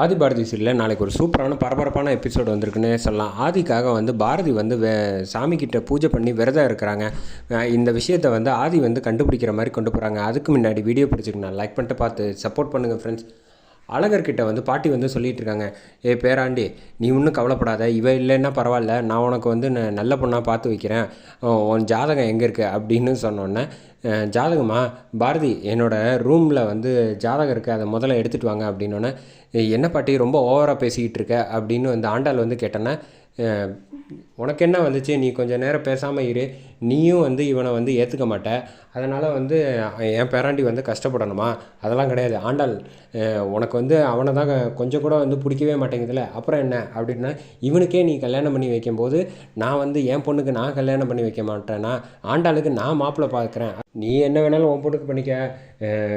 ஆதி பாரதி சீரியலில் நாளைக்கு ஒரு சூப்பரான பரபரப்பான எபிசோடு வந்திருக்குன்னே சொல்லலாம். ஆதிக்காக வந்து பாரதி வந்து வே சாமிக்கிட்ட பூஜை பண்ணி விரதம் இருக்கிறாங்க. இந்த விஷயத்தை வந்து ஆதி வந்து கண்டுபிடிக்கிற மாதிரி கொண்டு போகிறாங்க அதுக்கு முன்னாடி வீடியோ பிடிச்சிருக்கேன் லைக் பண்ணிட்டு பார்த்து சப்போர்ட் பண்ணுங்கள் ஃப்ரெண்ட்ஸ் அழகர்கிட்ட வந்து பாட்டி வந்து சொல்லிகிட்டு இருக்காங்க ஏ பேராண்டி நீ ஒன்றும் கவலைப்படாத இவ இல்லைன்னா பரவாயில்ல நான் உனக்கு வந்து ந- நல்ல பொண்ணாக பார்த்து வைக்கிறேன். உன் ஜாதகம் எங்கே இருக்குது அப்படின்னு சொன்னோன்னே ஜாதகமா பாரதி என்னோடய ரூமில் வந்து ஜாதகம் இருக்குது அதை முதல்ல எடுத்துகிட்டு வாங்க. அப்படின்னோடனே என்ன பாட்டி ரொம்ப ஓவராக பேசிக்கிட்டு இருக்க? அப்படின்னு வந்து ஆண்டாள் வந்து கேட்டோன்னே உனக்கு என்ன வந்துச்சு? நீ கொஞ்சம் நேரம் பேசாமல் இரு. நீயும் வந்து இவனை வந்து ஏற்றுக்க மாட்ட. அதனால் வந்து என் பேராண்டி வந்து கஷ்டப்படணுமா? அதெல்லாம் கிடையாது. ஆண்டாள் உனக்கு வந்து அவனை தான் கொஞ்சம் கூட வந்து பிடிக்கவே மாட்டேங்குதுல அப்புறம் என்ன? அப்படின்னா இவனுக்கே நீ கல்யாணம் பண்ணி வைக்கும்போது நான் வந்து என் பொண்ணுக்கு நான் கல்யாணம் பண்ணி வைக்க மாட்டேன்னா ஆண்டாளுக்கு நான் மாப்பிள்ளை பார்க்குறேன் நீ என்ன வேணாலும் உன் பொண்ணுக்கு பண்ணிக்க.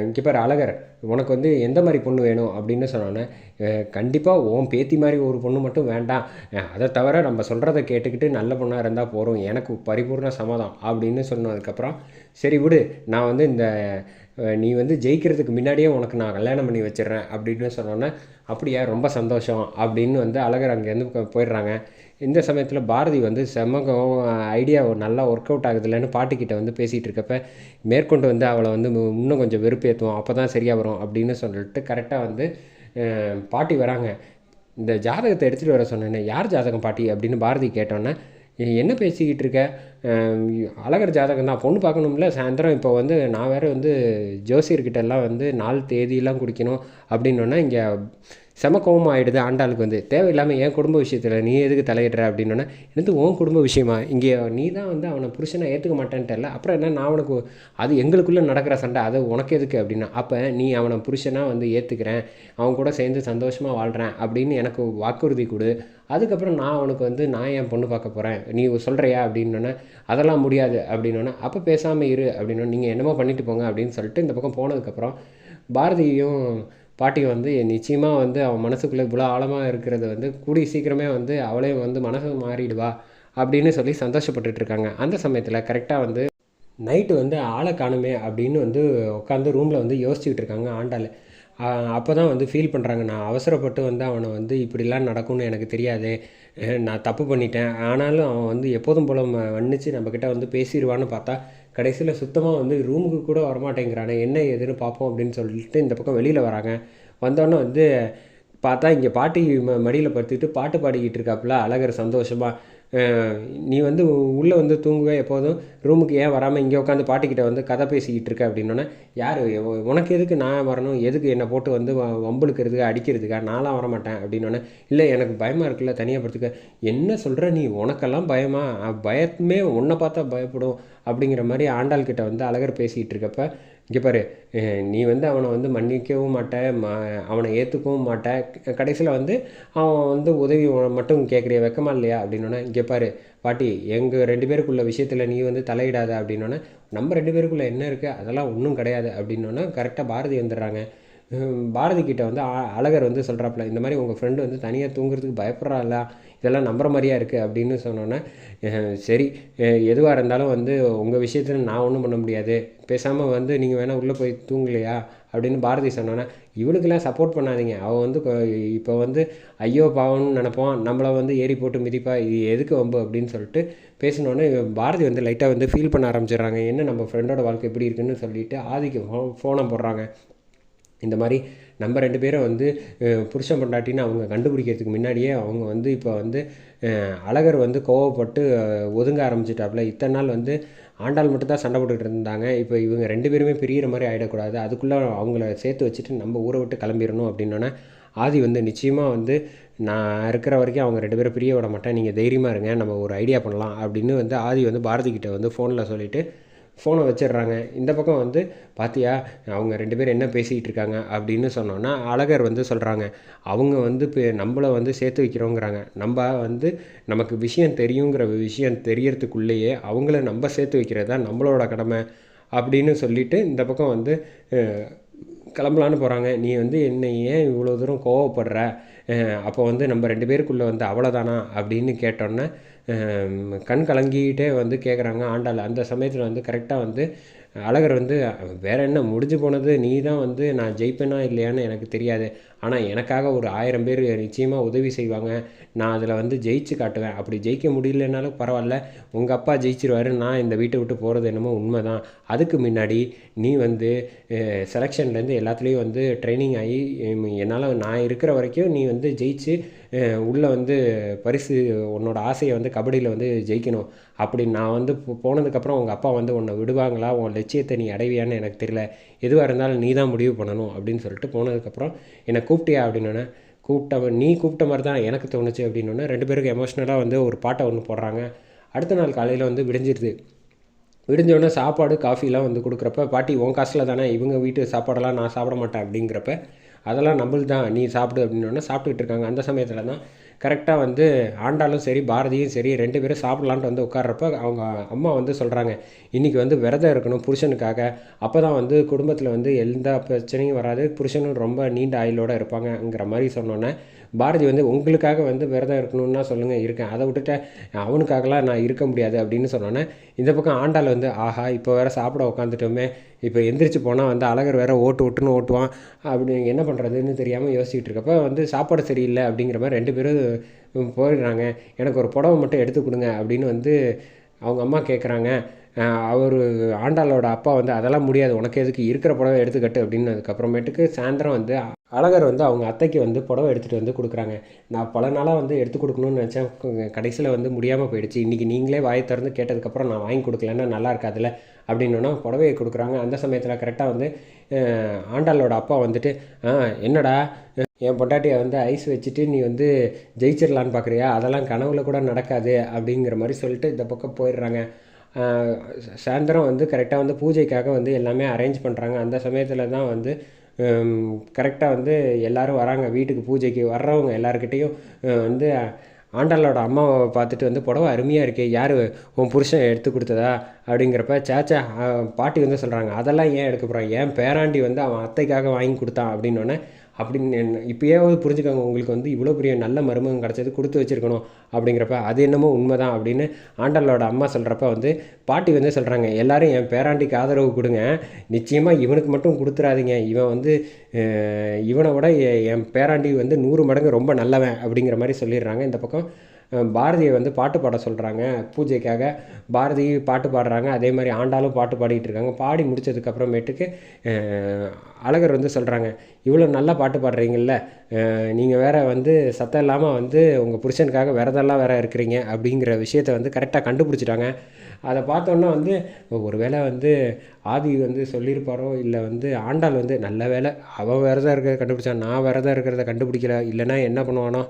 இங்கே பேர் அழகர். உனக்கு வந்து எந்த மாதிரி பொண்ணு வேணும் அப்படின்னு சொன்னோன்னே கண்டிப்பாக உன் பேத்தி மாதிரி ஒரு பொண்ணு மட்டும் வேண்டாம். அதை தவிர நம்ம சொல்கிறத கேட்டுக்கிட்டு நல்ல பொண்ணாக இருந்தால் போகிறோம் எனக்கு பரிபூர்ண சம்மதம். அப்படின்னு சொன்னதுக்கப்புறம் சரி விடு. நான் வந்து இந்த நீ வந்து ஜெயிக்கிறதுக்கு முன்னாடியே உனக்கு நான் கல்யாணம் பண்ணி வச்சிடுறேன் அப்படின்னு சொன்னோன்னே அப்படியா ரொம்ப சந்தோஷம் அப்படின்னு வந்து அழகர் அங்கேருந்து போயிடுறாங்க. இந்த சமயத்தில் பாரதி வந்து செம்மகம் ஐடியா நல்லா ஒர்க் அவுட் ஆகுதுலன்னு பாட்டிக்கிட்ட வந்து பேசிகிட்டு இருக்கப்ப மேற்கொண்டு வந்து அவளை வந்து இன்னும் கொஞ்சம் வெறுப்பேற்றுவோம் அப்போ தான் சரியாக வரும் அப்படின்னு சொல்லிட்டு கரெக்டாக வந்து பாட்டி வராங்க. இந்த ஜாதகத்தை எடுத்துகிட்டு வர சொன்னேனே யார் ஜாதகம் பாட்டி? அப்படின்னு பாரதி கேட்டோன்னே என்ன பேசிக்கிட்டு இருக்க? அழகர் ஜாதகம் தான். பொண்ணு பார்க்கணும்ல. சாயந்தரம் இப்போ வந்து நான் வேறு வந்து ஜோசியர்கிட்ட எல்லாம் வந்து நாள் தேதியெல்லாம் குடிக்கணும் அப்படின்னோன்னா இங்கே செம கோவம் ஆகிடுது ஆண்டாளுக்கு வந்து. தேவையில்லாமல் என் குடும்ப விஷயத்தில் நீ எதுக்கு தலையிடுற அப்படின்னோன்னா எனக்கு உன் குடும்ப விஷயமா? இங்கே நீ தான் வந்து அவனை புருஷனை ஏற்றுக்க மாட்டேன்ட்டல அப்புறம் என்ன நான் அவனுக்கு அது எங்களுக்குள்ளே நடக்கிற சண்டை அது உனக்கு எதுக்கு? அப்படின்னா அப்போ நீ அவனை புருஷனாக வந்து ஏற்றுக்கிறேன் அவன் கூட சேர்ந்து சந்தோஷமாக வாழ்கிறேன் அப்படின்னு எனக்கு வாக்குறுதி கொடு. அதுக்கப்புறம் நான் அவனுக்கு வந்து நான் என் பொண்ணு பார்க்க போகிறேன் நீ சொல்கிறியா அப்படின்னோன்னே அதெல்லாம் முடியாது. அப்படின்னோன்னே அப்போ பேசாமல் இரு. அப்படின்னா நீங்கள் என்னமோ பண்ணிட்டு போங்க. அப்படின்னு சொல்லிட்டு இந்த பக்கம் போனதுக்கப்புறம் பாரதியும் பாட்டி வந்து நிச்சயமாக வந்து அவன் மனசுக்குள்ளே இவ்வளோ ஆழமாக இருக்கிறது வந்து கூடி சீக்கிரமே வந்து அவளையும் வந்து மனசு மாறிடுவா அப்படின்னு சொல்லி சந்தோஷப்பட்டுட்டு இருக்காங்க. அந்த சமயத்தில் கரெக்டாக வந்து நைட்டு வந்து ஆளை காணுமே அப்படின்னு வந்து உட்காந்து ரூமில் வந்து யோசிச்சுக்கிட்டு இருக்காங்க ஆண்டாள். அப்போ தான் வந்து ஃபீல் பண்ணுறாங்க நான் அவசரப்பட்டு வந்து அவனை வந்து இப்படிலாம் நடக்கும்னு எனக்கு தெரியாது நான் தப்பு பண்ணிட்டேன். ஆனாலும் அவன் வந்து எப்போதும் போல ம- மன்னிச்சு நம்மக்கிட்ட வந்து பேசிடுவான்னு பார்த்தா கடைசியில் சுத்தமாக வந்து ரூமுக்கு கூட வரமாட்டேங்கிறானே என்ன ஏதுன்னு பார்ப்போம் அப்படின்னு சொல்லிட்டு இந்த பக்கம் வெளியில் வராங்க. வந்தோடனே வந்து பார்த்தா இங்கே பாட்டி ம மடியில் படுத்துக்கிட்டு பாட்டு பாடிக்கிட்டு இருக்காப்புல அழகர் சந்தோஷமாக நீ வந்து உள்ளே வந்து தூங்குவே எப்போதும். ரூமுக்கு ஏன் வராமல் இங்கே உட்காந்து பாட்டிக்கிட்ட வந்து கதை பேசிக்கிட்டு இருக்க அப்படின்னோடனே யார் உனக்கு எதுக்கு நான் வரணும்? எதுக்கு என்னை போட்டு வந்து வம்புழுக்கிறதுக்கு அடிக்கிறதுக்கா? நான்லாம் வரமாட்டேன். அப்படின்னோடனே இல்லை எனக்கு பயமாக இருக்குல்ல தனியாக படுத்துக்க. என்ன சொல்கிற நீ? உனக்கெல்லாம் பயமா? பயமே உன்னை பார்த்தா பயப்படும். அப்படிங்கிற மாதிரி ஆண்டாள்கிட்ட வந்து அழகர் பேசிக்கிட்டு இருக்கப்போ இங்கே பாரு நீ வந்து அவனை வந்து மன்னிக்கவும் மாட்ட ம அவனை ஏற்றுக்கவும் மாட்ட. கடைசியில் வந்து அவன் வந்து உதவி மட்டும் கேட்குறிய வெக்கமா இல்லையா? அப்படின்னோடனே இங்கே பாரு பாட்டி எங்கள் ரெண்டு பேருக்குள்ள விஷயத்தில் நீ வந்து தலையிடாத அப்படின்னோடனே நம்ம ரெண்டு பேருக்குள்ளே என்ன இருக்குது அதெல்லாம் ஒன்றும் கிடையாது அப்படின்னோடனே கரெக்டாக பாரதி வந்துடுறாங்க. பாரதி கிட்ட வந்து அ- அழகர் வந்து சொல்கிறாப்புல இந்த மாதிரி உங்கள் ஃப்ரெண்டு வந்து தனியாக தூங்குறதுக்கு பயப்படுறாளா? இதெல்லாம் நம்புற மாதிரியா இருக்குது அப்படின்னு சொன்னோன்னே சரி. எதுவாக இருந்தாலும் வந்து உங்கள் விஷயத்தில் நான் ஒன்றும் பண்ண முடியாது. பேசாமல் வந்து நீங்கள் வேணால் உள்ளே போய் தூங்கலையா? அப்படின்னு பாரதி சொன்னோன்னே இவளுக்கெல்லாம் சப்போர்ட் பண்ணாதீங்க. அவள் வந்து இப்போ வந்து ஐயோ பாவம்னு நினப்போம். நம்மளை வந்து ஏறி போட்டு மிதிப்பா. இது எதுக்கு வம்பு? அப்படின்னு சொல்லிட்டு பேசினோன்னே பாரதி வந்து லைட்டாக வந்து ஃபீல் பண்ண ஆரம்பிச்சிடுறாங்க. என்ன நம்ம ஃப்ரெண்டோட வாழ்க்கை எப்படி இருக்குன்னு சொல்லிட்டு ஆதிக்கு ஃபோனை போடுறாங்க. இந்த மாதிரி நம்ம ரெண்டு பேரும் வந்து புருஷன் பொண்டாட்டின்னு அவங்க கண்டுபிடிக்கிறதுக்கு முன்னாடியே அவங்க வந்து இப்போ வந்து அழகர் வந்து கோவப்பட்டு ஒதுங்க ஆரம்பிச்சிட்டாப்புல இத்தனை நாள் வந்து ஆண்டாள் மட்டும்தான் சண்டை போட்டுக்கிட்டு இருந்தாங்க. இப்போ இவங்க ரெண்டு பேருமே பிரியிற மாதிரி ஆகிடக்கூடாது அதுக்குள்ளே அவங்கள சேர்த்து வச்சுட்டு நம்ம ஊரை விட்டு கிளம்பிடணும் அப்படின்னோடனே ஆதி வந்து நிச்சயமாக வந்து நான் இருக்கிற வரைக்கும் அவங்க ரெண்டு பேரும் பிரிய விட மாட்டேன். நீங்கள் தைரியமாக இருங்க. நம்ம ஒரு ஐடியா பண்ணலாம். அப்படின்னு வந்து ஆதி வந்து பாரதி கிட்டே வந்து ஃபோனில் சொல்லிவிட்டு ஃபோனை வச்சிடுறாங்க. இந்த பக்கம் வந்து பாத்தியா அவங்க ரெண்டு பேரும் என்ன பேசிக்கிட்டு இருக்காங்க? அப்படின்னு சொன்னோன்னா அழகர் வந்து சொல்கிறாங்க அவங்க வந்து இப்போ நம்மளை வந்து சேர்த்து வைக்கிறோங்கிறாங்க. நம்ம வந்து நமக்கு விஷயம் தெரியுங்கிற விஷயம் தெரியறதுக்குள்ளேயே அவங்கள நம்ம சேர்த்து வைக்கிறது தான் நம்மளோட கடமை. அப்படின்னு சொல்லிட்டு இந்த பக்கம் வந்து கிளம்பலான்னு போகிறாங்க நீ வந்து என்னை ஏன் இவ்வளோ தூரம் கோவப்படுற? அப்போ வந்து நம்ம ரெண்டு பேருக்குள்ளே வந்து அவ்வளோதானா அப்படின்னு கேட்டோன்னே கண் கலங்கிட்டே வந்து கேட்குறாங்க ஆண்டாள் அந்த சமயத்தில் வந்து கரெக்டாக வந்து அழகர் வந்து வேற என்ன முடிஞ்சு போனது நீ தான் வந்து நான் ஜெயிப்பேனா இல்லையான்னு எனக்கு தெரியாது. ஆனால் எனக்காக ஒரு ஆயிரம் பேர் நிச்சயமாக உதவி செய்வாங்க. நான் அதில் வந்து ஜெயிச்சு காட்டுவேன். அப்படி ஜெயிக்க முடியலனாலும் பரவாயில்ல. உங்கள் அப்பா ஜெயிச்சிருவாரு. நான் இந்த வீட்டை விட்டு போகிறது என்னமோ உண்மை தான் அதுக்கு முன்னாடி நீ வந்து செலெக்ஷன்லேருந்து எல்லாத்துலேயும் வந்து ட்ரைனிங் ஆகி என்னால் நான் இருக்கிற வரைக்கும் நீ வந்து ஜெயிச்சு உள்ளே வந்து பரிசு உன்னோட ஆசையை வந்து கபடியில் வந்து ஜெயிக்கணும். அப்படி நான் வந்து போ போனதுக்கப்புறம் உங்கள் அப்பா வந்து உன்னை விடுவாங்களா? உன் லட்சியத்தை நீ அடைவியான்னு எனக்கு தெரியல. எதுவாக இருந்தாலும் நீ தான் முடிவு பண்ணணும் அப்படின்னு சொல்லிட்டு போனதுக்கப்புறம் என்னை கூப்பிட்டியா அப்படின்னோடனே கூப்பிட்ட நீ கூப்பிட்ட மாதிரி தான் எனக்கு தோணுச்சு அப்படின்னோடனே ரெண்டு பேருக்கு எமோஷ்னலாக வந்து ஒரு பாட்டை ஒன்று போடுறாங்க. அடுத்த நாள் காலையில் வந்து விடிஞ்சிருது. விடிஞ்சோடனே சாப்பாடு காஃபிலாம் வந்து கொடுக்குறப்ப பாட்டி உன் காசில் தானே இவங்க வீட்டு சாப்பாடெல்லாம் நான் சாப்பிட மாட்டேன் அப்படிங்கிறப்ப அதெல்லாம் நம்மளுக்கு தான் நீ சாப்பிடு அப்படின்னோடனே சாப்பிட்டுக்கிட்டு இருக்காங்க. அந்த சமயத்தில் தான் கரெக்டாக வந்து ஆண்டாலும் சரி பாரதியும் சரி ரெண்டு பேரும் சாப்பிட்லான்ட்டு வந்து உட்கார்றப்ப அவங்க அம்மா வந்து சொல்கிறாங்க இன்றைக்கி வந்து விரதம் இருக்கணும் புருஷனுக்காக. அப்போ தான் வந்து குடும்பத்தில் வந்து எந்த பிரச்சனையும் வராது. புருஷனும் ரொம்ப நீண்ட ஆயுளோடு இருப்பாங்கங்கிற மாதிரி சொன்னோன்னே பாரதி வந்து உங்களுக்காக வந்து விரதம் இருக்கணும்னா சொல்லுங்கள் இருக்கேன். அதை விட்டுட்டு அவனுக்காகலாம் நான் இருக்க முடியாது அப்படின்னு சொன்னோன்னே இந்த பக்கம் ஆண்டாள் வந்து ஆஹா இப்போ வேறு சாப்பிட உட்காந்துட்டோமே இப்போ எந்திரிச்சு போனால் வந்து அழகர் வேறு ஓட்டு ஓட்டுன்னு ஓட்டுவான். அப்படி என்ன பண்ணுறதுன்னு தெரியாமல் யோசிச்சுட்டு இருக்கப்போ வந்து சாப்பாடு சரியில்லை அப்படிங்கிற மாதிரி ரெண்டு பேரும் போயிடுறாங்க. எனக்கு ஒரு புடவை மட்டும் எடுத்து கொடுங்க அப்படின்னு வந்து அவங்க அம்மா கேட்குறாங்க அவர் ஆண்டாளோட அப்பா வந்து அதெல்லாம் முடியாது. உனக்கு எதுக்கு? இருக்கிற புடவை எடுத்துக்கட்டு அப்படின்னு அதுக்கப்புறமேட்டுக்கு சாயந்தரம் வந்து அழகர் வந்து அவங்க அத்தைக்கு வந்து புடவை எடுத்துகிட்டு வந்து கொடுக்குறாங்க. நான் பல நாளாக வந்து எடுத்து கொடுக்கணும்னு நினச்சேன். கடைசியில் வந்து முடியாமல் போயிடுச்சு. இன்றைக்கி நீங்களே வாய் திறந்து கேட்டதுக்கப்புறம் நான் வாங்கி கொடுக்கலன்னா நல்லா இருக்காதுல்ல? அப்படின்னோன்னா புடவையை கொடுக்குறாங்க. அந்த சமயத்தில் கரெக்டாக வந்து ஆண்டாளோட அப்பா வந்துட்டு என்னடா? என் பொட்டாட்டியை வந்து ஐஸ் வச்சுட்டு நீ வந்து ஜெயிச்சிடலான்னு பார்க்குறியா அதெல்லாம் கனவுல கூட நடக்காது. அப்படிங்கிற மாதிரி சொல்லிட்டு இந்த பக்கம் போயிடுறாங்க. சாயந்தரம் வந்து கரெக்டாக வந்து பூஜைக்காக வந்து எல்லாமே அரேஞ்ச் பண்ணுறாங்க அந்த சமயத்தில் தான் வந்து கரெக்டாக வந்து எல்லோரும் வராங்க. வீட்டுக்கு பூஜைக்கு வர்றவங்க எல்லாருக்கிட்டேயும் வந்து ஆண்டாளோட அம்மாவை பார்த்துட்டு வந்து புடவை அருமையாக இருக்கே யார் உன் புருஷன் எடுத்து கொடுத்ததா அப்படிங்கிறப்ப சேச்சா பாட்டி வந்து சொல்கிறாங்க அதெல்லாம் ஏன் எடுக்க போகிறான் ஏன் பேராண்டி வந்து அவன் அத்தைக்காக வாங்கி கொடுத்தான் அப்படின்னோடனே அப்படின்னு இப்போயாவது புரிஞ்சுக்கோங்க உங்களுக்கு வந்து இவ்வளோ பெரிய நல்ல மருமகம் கிடச்சது கொடுத்து வச்சுருக்கணும் அப்படிங்கிறப்ப அது என்னமோ உண்மை தான் அப்படின்னு ஆண்டாளோட அம்மா சொல்கிறப்ப வந்து பாட்டி வந்து சொல்கிறாங்க எல்லோரும் என் பேராண்டிக்கு ஆதரவு கொடுங்க நிச்சயமாக இவனுக்கு மட்டும் கொடுத்துறாதீங்க இவன் வந்து இவனை விட என் பேராண்டி வந்து நூறு மடங்கு ரொம்ப நல்லவன் அப்படிங்கிற மாதிரி சொல்லிடுறாங்க. இந்த பக்கம் பாரதியை வந்து பாட்டு பாட சொல்கிறாங்க பூஜைக்காக பாரதி பாட்டு பாடுறாங்க. அதே மாதிரி ஆண்டாலும் பாட்டு பாடிக்கிட்டு இருக்காங்க. பாடி முடிச்சதுக்கப்புறமேட்டுக்கு அழகர் வந்து சொல்கிறாங்க இவ்வளோ நல்லா பாட்டு பாடுறீங்கல்ல. நீங்கள் வேறு வந்து சத்தம் இல்லாமல் வந்து உங்கள் புருஷனுக்காக விரதெல்லாம் வேறு இருக்கிறீங்க. அப்படிங்கிற விஷயத்த வந்து கரெக்டாக கண்டுபிடிச்சிட்டாங்க. அதை பார்த்தோன்னா வந்து ஒரு வேளை வந்து ஆதி வந்து சொல்லியிருப்பாரோ? இல்லை வந்து ஆண்டாள் வந்து நல்ல வேலை அவன் விரதம் இருக்கிறத கண்டுபிடிச்சான் நான் விரதம் இருக்கிறத கண்டுபிடிக்கல. இல்லைன்னா என்ன பண்ணுவானோ?